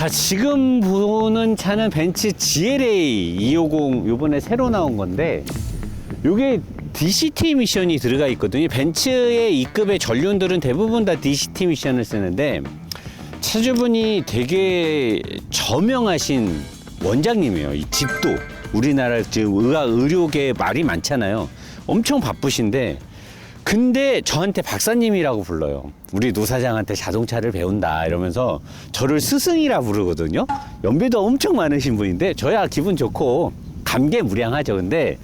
자, 지금 보는 차는 벤츠 GLA 250 요번에 새로 나온 건데 요게 DCT 미션이 들어가 있거든요. 벤츠의 이급의 전륜들은 대부분 다 DCT 미션을 쓰는데 차주분이 되게 저명하신 원장님이에요. 이 집도 우리나라 지금 의학 의료계 말이 많잖아요. 엄청 바쁘신데 근데 저한테 박사님이라고 불러요. 우리 노사장한테 자동차를 배운다 이러면서 저를 스승이라 부르거든요. 연배도 엄청 많으신 분인데 저야 기분 좋고 감개무량하죠. 근데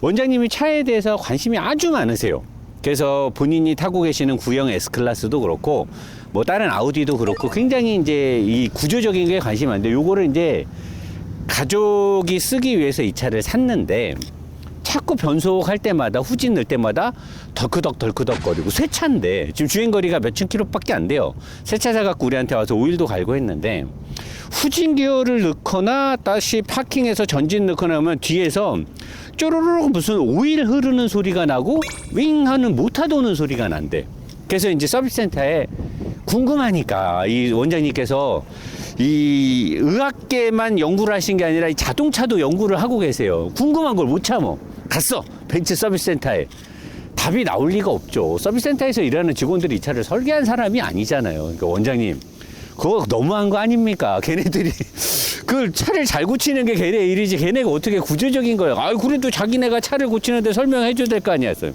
원장님이 차에 대해서 관심이 아주 많으세요. 그래서 본인이 타고 계시는 구형 S클래스도 그렇고 뭐 다른 아우디도 그렇고 굉장히 이제 이 구조적인 게 관심이 많은데 요거를 이제 가족이 쓰기 위해서 이 차를 샀는데 자꾸 변속할 때마다 후진 넣을 때마다 덜크덕 덜크덕 거리고 새 차인데 지금 주행 거리가 몇천 킬로밖에 안 돼요 새 차 사 갖고 우리한테 와서 오일도 갈고 했는데 후진 기어를 넣거나 다시 파킹해서 전진 넣거나 하면 뒤에서 쪼르르륵 무슨 오일 흐르는 소리가 나고 윙 하는 모터 도는 소리가 난대 그래서 이제 서비스 센터에 궁금하니까 이 원장님께서 이 의학계만 연구를 하신 게 아니라 이 자동차도 연구를 하고 계세요. 궁금한 걸 못 참어. 갔어. 벤츠 서비스 센터에. 답이 나올 리가 없죠. 서비스 센터에서 일하는 직원들이 이 차를 설계한 사람이 아니잖아요. 그러니까 원장님. 그거 너무한 거 아닙니까? 걔네들이 그 차를 잘 고치는 게 걔네 일이지 걔네가 어떻게 구조적인 거예요. 아, 그래도 자기네가 차를 고치는데 설명해 줘야 될 거 아니었어요.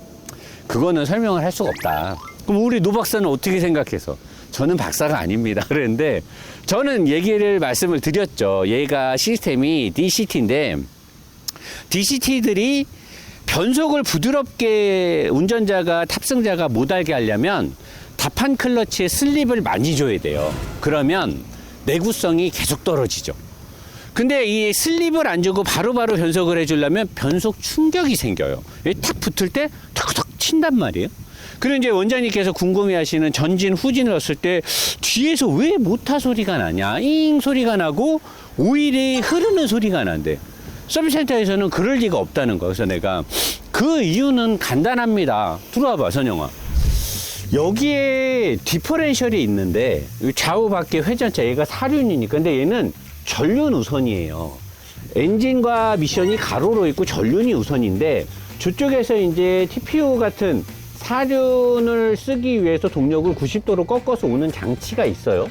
그거는 설명을 할 수가 없다. 그럼 우리 노 박사는 어떻게 생각해서? 저는 박사가 아닙니다. 그런데 저는 얘기를 말씀을 드렸죠. 얘가 시스템이 DCT인데 DCT들이 변속을 부드럽게 운전자가 탑승자가 못 알게 하려면 다판 클러치에 슬립을 많이 줘야 돼요. 그러면 내구성이 계속 떨어지죠. 근데 이 슬립을 안 주고 바로바로 변속을 해주려면 변속 충격이 생겨요. 탁 붙을 때 턱턱 친단 말이에요. 그리고 이제 원장님께서 궁금해 하시는 전진 후진을 넣었을 때 뒤에서 왜 모타 소리가 나냐, 잉 소리가 나고 오일이 흐르는 소리가 난대. 서비스 센터에서는 그럴 리가 없다는 거. 그래서 내가 그 이유는 간단합니다. 들어와봐, 선영아. 여기에 디퍼렌셜이 있는데 좌우 밖에 회전차 얘가 사륜이니까 근데 얘는 전륜 우선이에요. 엔진과 미션이 가로로 있고 전륜이 우선인데 저쪽에서 이제 TPU 같은 사륜을 쓰기 위해서 동력을 90도로 꺾어서 오는 장치가 있어요.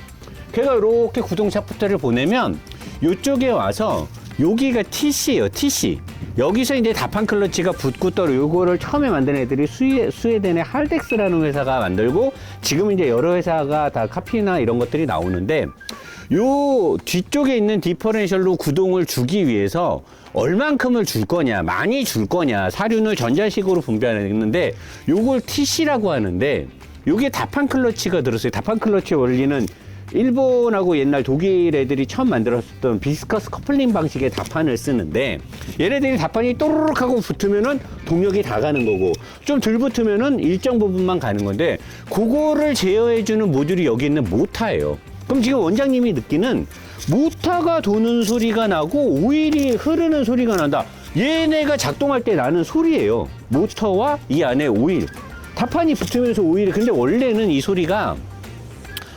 걔가 이렇게 구동 샤프트를 보내면 이쪽에 와서 여기가 TC예요, TC. 여기서 이제 다판 클러치가 붙고 떨어 요거를 처음에 만든 애들이 스웨, 스웨덴의 할덱스라는 회사가 만들고 지금 이제 여러 회사가 다 카피나 이런 것들이 나오는데 요 뒤쪽에 있는 디퍼렌셜로 구동을 주기 위해서 얼만큼을 줄 거냐, 많이 줄 거냐, 사륜을 전자식으로 분배하는데 요걸 TC라고 하는데 요게 다판 클러치가 들었어요. 다판 클러치 원리는 일본하고 옛날 독일 애들이 처음 만들었던 비스커스 커플링 방식의 다판을 쓰는데 얘네들이 다판이 또르륵 하고 붙으면은 동력이 다 가는 거고 좀 덜 붙으면은 일정 부분만 가는 건데 그거를 제어해주는 모듈이 여기 있는 모타예요. 그럼 지금 원장님이 느끼는 모타가 도는 소리가 나고 오일이 흐르는 소리가 난다. 얘네가 작동할 때 나는 소리예요. 모터와 이 안에 오일. 다판이 붙으면서 오일이 근데 원래는 이 소리가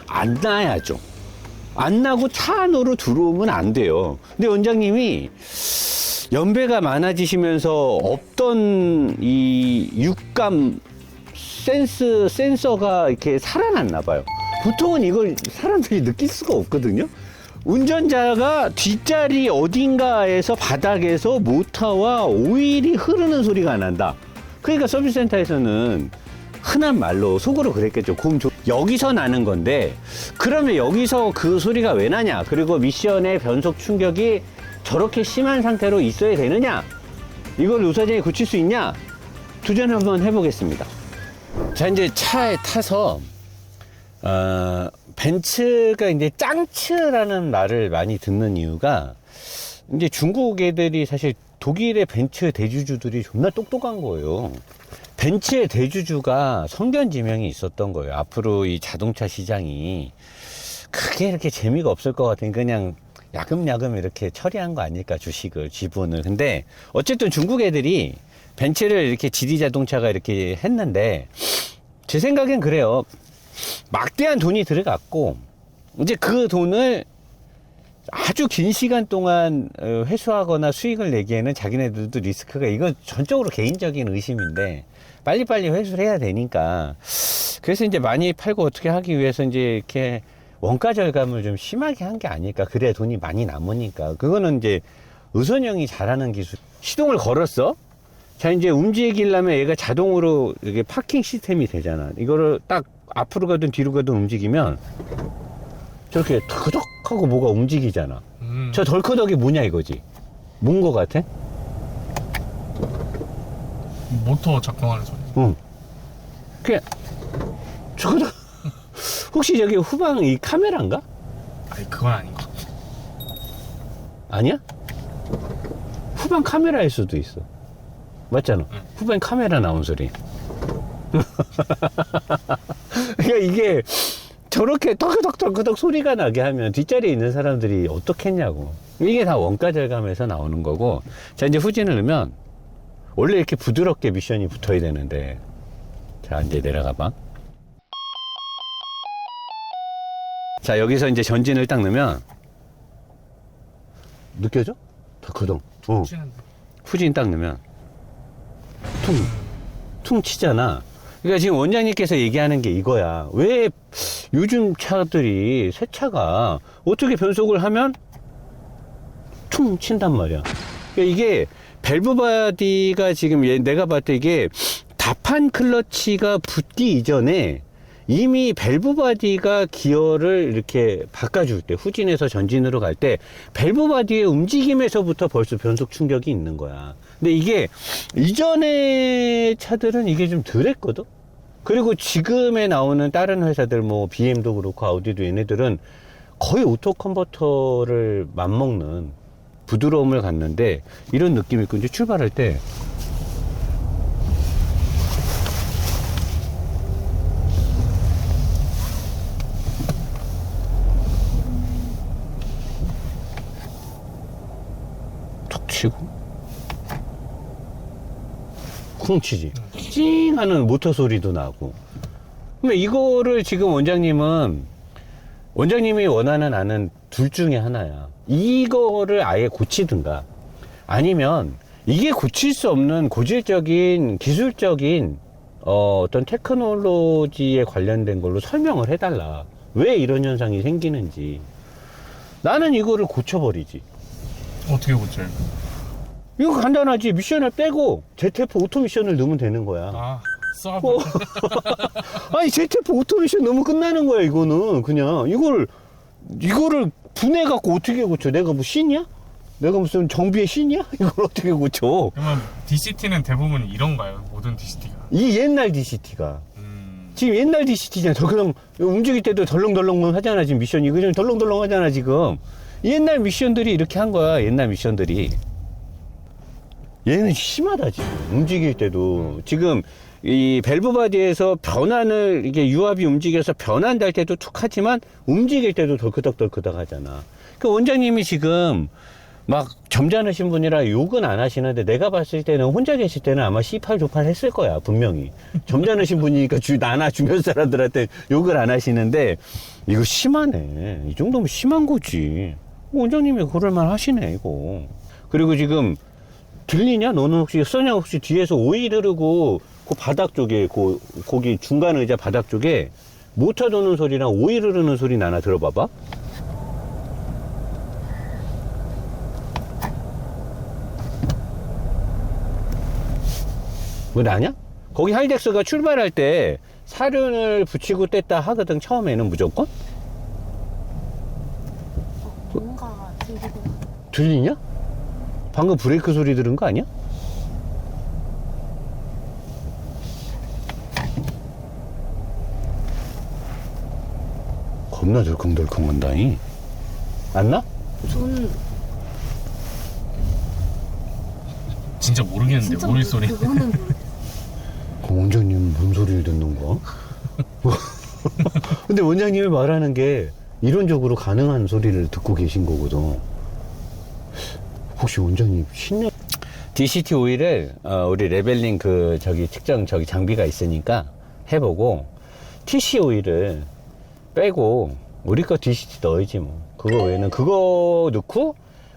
안 나야죠. 안 나고 차 안으로 들어오면 안 돼요. 근데 원장님이 연배가 많아지시면서 없던 이 육감 센스 센서가 이렇게 살아났나 봐요. 보통은 이걸 사람들이 느낄 수가 없거든요. 운전자가 뒷자리 어딘가에서 바닥에서 모터와 오일이 흐르는 소리가 난다. 그러니까 서비스 센터에서는 흔한 말로 속으로 그랬겠죠. 곰 조... 여기서 나는 건데 그러면 여기서 그 소리가 왜 나냐? 그리고 미션의 변속 충격이 저렇게 심한 상태로 있어야 되느냐? 이걸 우사장이 고칠 수 있냐? 도전 한번 해보겠습니다. 자 이제 차에 타서 어, 벤츠가 이제 짱츠라는 말을 많이 듣는 이유가 이제 중국 애들이 사실 독일의 벤츠 대주주들이 존나 똑똑한 거예요. 벤츠의 대주주가 성견 지명이 있었던 거예요. 앞으로 이 자동차 시장이 크게 이렇게 재미가 없을 것 같으니 그냥 야금야금 이렇게 처리한 거 아닐까 주식을 지분을. 근데 어쨌든 중국 애들이 벤츠를 이렇게 GD 자동차가 이렇게 했는데 제 생각엔 그래요. 막대한 돈이 들어갔고 이제 그 돈을 아주 긴 시간 동안 어, 회수하거나 수익을 내기에는 자기네들도 리스크가 이건 전적으로 개인적인 의심인데 빨리빨리 회수를 해야 되니까. 그래서 이제 많이 팔고 어떻게 하기 위해서 이제 이렇게 원가 절감을 좀 심하게 한 게 아닐까. 그래야 돈이 많이 남으니까. 그거는 이제 의선형이 잘하는 기술 시동을 걸었어? 자 이제 움직이려면 얘가 자동으로 이게 파킹 시스템이 되잖아. 이거를 딱 앞으로 가든 뒤로 가든 움직이면 저렇게 턱턱 하고 뭐가 움직이잖아 음. 저 덜커덕이 뭐냐 이거지 뭔 거 같아? 모터 작동하는 소리. 응 그냥 저거 혹시 저기 후방 이 카메라인가? 아니 그건 아닌 것 같아. 아니야? 후방 카메라일 수도 있어. 맞잖아. 응. 후방 카메라 나온 소리. 그러니까 이게 저렇게 덕덕덕덕 소리가 나게 하면 뒷자리에 있는 사람들이 어떻겠냐고. 이게 다 원가 절감에서 나오는 거고. 자, 이제 후진을 넣으면 원래 이렇게 부드럽게 미션이 붙어야 되는데. 자, 이제 내려가 봐. 자, 여기서 이제 전진을 딱 넣으면 느껴져? 덕후동. 어. 후진 딱 넣으면 퉁, 퉁 치잖아. 그러니까 지금 원장님께서 얘기하는 게 이거야. 왜 요즘 차들이 새 차가 어떻게 변속을 하면 퉁 친단 말이야. 그러니까 이게 밸브 바디가 지금 얘 내가 봤을 때 이게 다판 클러치가 붙기 이전에 이미 밸브 바디가 기어를 이렇게 바꿔줄 때 후진에서 전진으로 갈 때 밸브 바디의 움직임에서부터 벌써 변속 충격이 있는 거야. 근데 이게 이전의 차들은 이게 좀 덜했거든. 그리고 지금에 나오는 다른 회사들 뭐 BM도 그렇고 아우디도 얘네들은 거의 오토 컨버터를 맞먹는 부드러움을 갖는데 이런 느낌이 있고 이제 출발할 때. 툭 치고 쿵 치지. 찡 하는 모터 소리도 나고. 그러면 이거를 지금 원장님은 원장님이 원하는 안은 둘 중에 하나야. 이거를 아예 고치든가. 아니면 이게 고칠 수 없는 고질적인 기술적인 어, 어떤 테크놀로지에 관련된 걸로 설명을 해달라. 왜 이런 현상이 생기는지. 나는 이거를 고쳐버리지. 어떻게 고쳐요? 이거 간단하지. 미션을 빼고 ZF 오토 미션을 넣으면 되는 거야. 아 쏴. 어. 아니 ZF 오토 미션 넣으면 끝나는 거야. 이거는 그냥 이걸 이거를 분해 갖고 어떻게 고쳐? 내가 뭐 신이야? 내가 무슨 정비의 신이야? 이걸 어떻게 고쳐? 그러면 DCT는 대부분 이런가요? 모든 DCT가. 이 옛날 DCT가 음. 지금 옛날 DCT잖아. 저 그냥 움직일 때도 덜렁덜렁 하잖아. 지금 미션이 그냥 덜렁덜렁 하잖아. 지금 옛날 미션들이 이렇게 한 거야. 옛날 미션들이. 얘는 심하다 지금. 움직일 때도. 지금 이 밸브 바디에서 변환을 이게 유압이 움직여서 변환될 때도 툭 하지만 움직일 때도 덜크덕덜크덕 하잖아. 그 원장님이 지금 막 점잖으신 분이라 욕은 안 하시는데 내가 봤을 때는 혼자 계실 때는 아마 C8 조팔 했을 거야 분명히. 점잖으신 분이니까 주 나나 주변 사람들한테 욕을 안 하시는데 이거 심하네. 이 정도면 심한 거지. 원장님이 그럴만 하시네 이거. 그리고 지금 들리냐 너는 혹시 써냐 혹시 뒤에서 오일 흐르고 그 바닥 쪽에 그 거기 중간 의자 바닥 쪽에 모터 도는 소리랑 오일 흐르는 소리 나나 들어봐봐 뭐 나냐? 거기 하이덱스가 출발할 때 사륜을 붙이고 뗐다 하거든 처음에는 무조건 어, 뭔가 들리고 들리냐? 방금 브레이크 소리 들은 거 아니야? 겁나 덜컹덜컹 한다니 안 나? 저는 진짜 모르겠는데 진짜 모르- 소리. 그거는 모르- 그 원장님 뭔 소리를 듣는 거야? 근데 원장님이 말하는 게 이론적으로 가능한 소리를 듣고 계신 거거든. 혹시 원장님 신뢰? DCT 오일을 어, 우리 레벨링 그 저기 측정 저기 장비가 있으니까 해보고 TC 오일을 빼고 우리 거 DCT 넣어야지 뭐. 그거 외에는 그거 넣고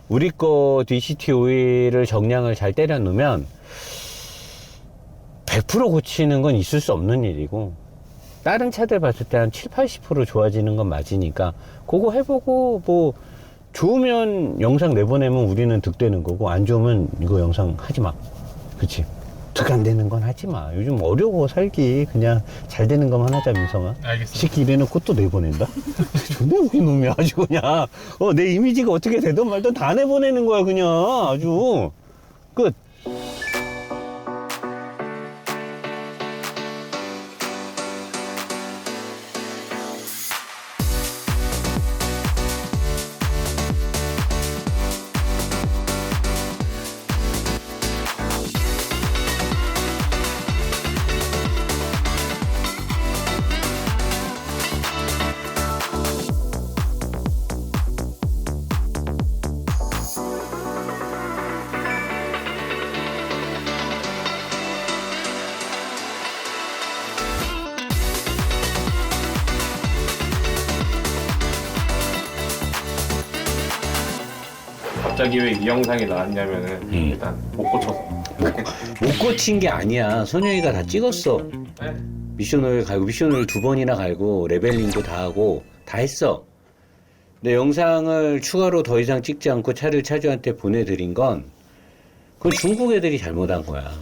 우리 거 DCT 오일을 정량을 잘 때려 넣으면 100% 고치는 건 있을 수 없는 일이고 다른 차들 봤을 때 한 7, 80% 좋아지는 건 맞으니까 그거 해보고 뭐 좋으면 영상 내보내면 우리는 득되는 거고 안 좋으면 이거 영상 하지 마. 그치? 득안 되는 건 하지 마. 요즘 어려워 살기. 그냥 잘 되는 것만 하자 민성아. 알겠습니다. 새끼 이래놓고 또 내보낸다? 존나 웃긴 놈이야 아주 그냥 어, 내 이미지가 어떻게 되든 말든 다 내보내는 거야 그냥 아주 끝 갑자기 왜 이 영상이 나왔냐면은 음. 일단 못 고쳐서. 못 고친 게 아니야 선영이가 다 찍었어 네? 미션을 갈고 미션을 두 번이나 갈고 레벨링도 다 하고 다 했어 근데 영상을 추가로 더 이상 찍지 않고 차를 차주한테 보내드린 건 그건 중국 애들이 잘못한 거야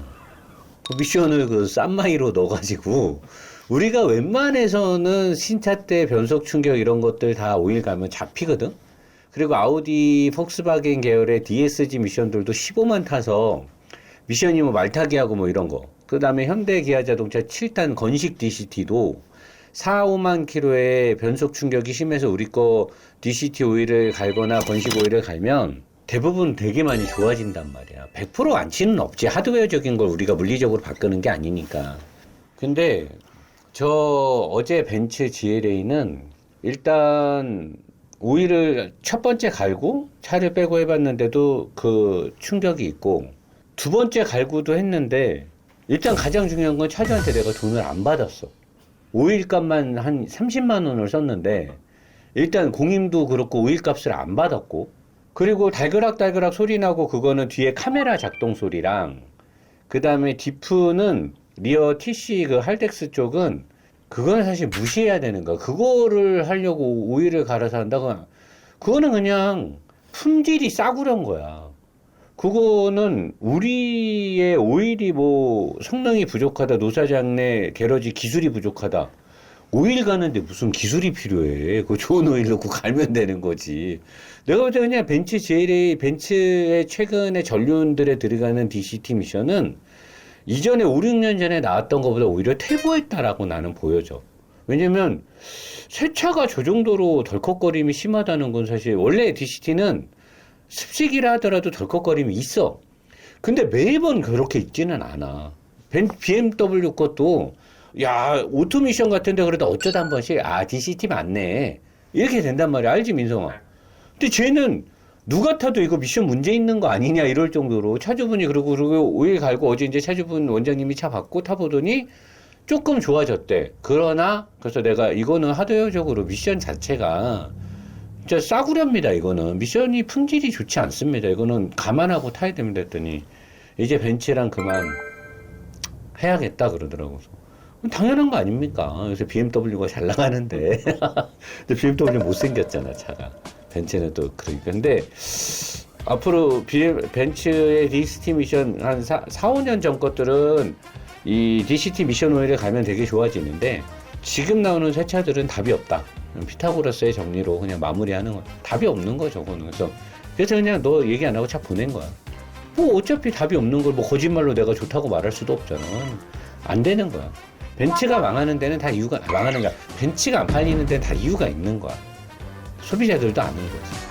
그 미션을 그 싼마이로 넣어가지고 우리가 웬만해서는 신차 때 변속 충격 이런 것들 다 오일 가면 잡히거든 그리고 아우디 폭스바겐 계열의 DSG 미션들도 15만 타서 미션이 뭐 말타기 하고 뭐 이런 거. 그 다음에 현대 기아 자동차 7단 건식 DCT도 4, 5만 킬로의 변속 충격이 심해서 우리 거 DCT 오일을 갈거나 건식 오일을 갈면 대부분 되게 많이 좋아진단 말이야. 100% 안치는 없지. 하드웨어적인 걸 우리가 물리적으로 바꾸는 게 아니니까. 근데 저 어제 벤츠 GLA는 일단 오일을 첫 번째 갈고 차를 빼고 해봤는데도 그 충격이 있고 두 번째 갈고도 했는데 일단 가장 중요한 건 차주한테 내가 돈을 안 받았어. 오일 값만 한 30만 원을 썼는데 일단 공임도 그렇고 오일 값을 안 받았고 그리고 달그락달그락 소리 나고 그거는 뒤에 카메라 작동 소리랑 그 다음에 디프는 리어 TC 그 할덱스 쪽은 그거는 사실 무시해야 되는 거야. 그거를 하려고 오일을 갈아서 한다고 그거는 그냥 품질이 싸구려인 거야. 그거는 우리의 오일이 뭐 성능이 부족하다, 노사장내 게러지 기술이 부족하다. 오일 가는데 무슨 기술이 필요해. 그 좋은 오일 넣고 갈면 되는 거지. 내가 볼 때 그냥 벤츠 GLA, 벤츠의 최근의 전륜들에 들어가는 DCT 미션은 이전에 5, 6년 전에 나왔던 것보다 오히려 퇴보했다라고 나는 보여져. 왜냐면 새 차가 저 정도로 덜컥거림이 심하다는 건 사실 원래 DCT는 습식이라 하더라도 덜컥거림이 있어. 근데 매번 그렇게 있지는 않아. 벤- BMW 것도 야 오토미션 같은데 그래도 어쩌다 한 번씩 아 DCT 맞네 이렇게 된단 말이야 알지 민성아 근데 쟤는 누가 타도 이거 미션 문제 있는 거 아니냐 이럴 정도로 차주분이 그러고 그러고 오일 갈고 어제 이제 차주분 원장님이 차 받고 타보더니 조금 좋아졌대. 그러나 그래서 내가 이거는 하드웨어적으로 미션 자체가 진짜 싸구려입니다 이거는. 미션이 품질이 좋지 않습니다. 이거는 감안하고 타야 됩니다 했더니 이제 벤츠랑 그만 해야겠다 그러더라고 당연한 거 아닙니까? 그래서 BMW가 잘 나가는데. 근데 BMW 못생겼잖아 차가 벤츠는 또 그러니까 근데 앞으로 벤츠의 DCT 미션 한 4, 4, 5년 전 것들은 이 DCT 미션 오일에 가면 되게 좋아지는데 지금 나오는 새 차들은 답이 없다. 피타고라스의 정리로 그냥 마무리하는 거. 답이 없는 거죠, 그거는. 그래서 그래서 그냥 너 얘기 안 하고 차 보낸 거야. 뭐 어차피 답이 없는 걸 뭐 거짓말로 내가 좋다고 말할 수도 없잖아. 안 되는 거야. 벤츠가 망하는 데는 다 이유가 망하는 거야. 벤츠가 안 팔리는 데는 다 이유가 있는 거야. 소비자들도 아는 거지.